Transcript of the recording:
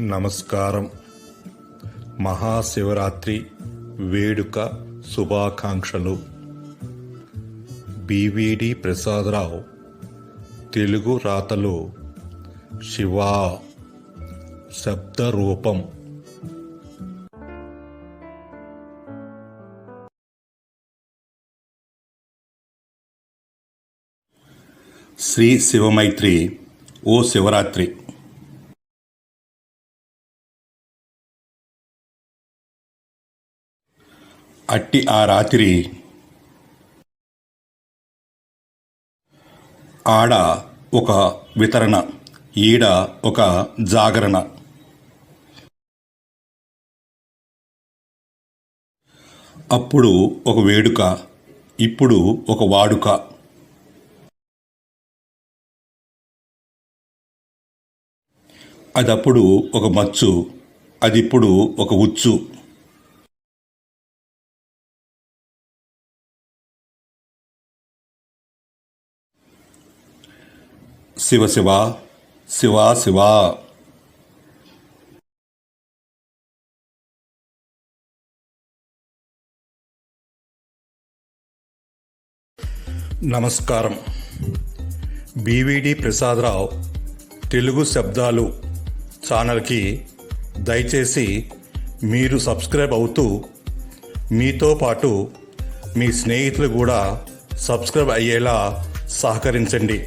నమస్కారం. మహాశివరాత్రి వేడుక శుభాకాంక్షలు. బీవీడి ప్రసాదరావు తెలుగు రాతలు శివా శబ్ద రూపం శ్రీ శివమైత్రి ఓ శివరాత్రి. అట్టి ఆ రాత్రి ఆడ ఒక వితరణ ఈడ ఒక జాగరణ. అప్పుడు ఒక వేడుక ఇప్పుడు ఒక వాడుక. అదప్పుడు ఒక మచ్చు అదిప్పుడు ఒక ఉచ్చు. శివ శివ శివ శివ. నమస్కారం. బీవీడి ప్రసాదరావు తెలుగు శబ్దాలు ఛానల్కి దయచేసి మీరు సబ్స్క్రైబ్ అవుతూ మీతో పాటు మీ స్నేహితులు కూడా సబ్స్క్రైబ్ అయ్యేలా సహకరించండి.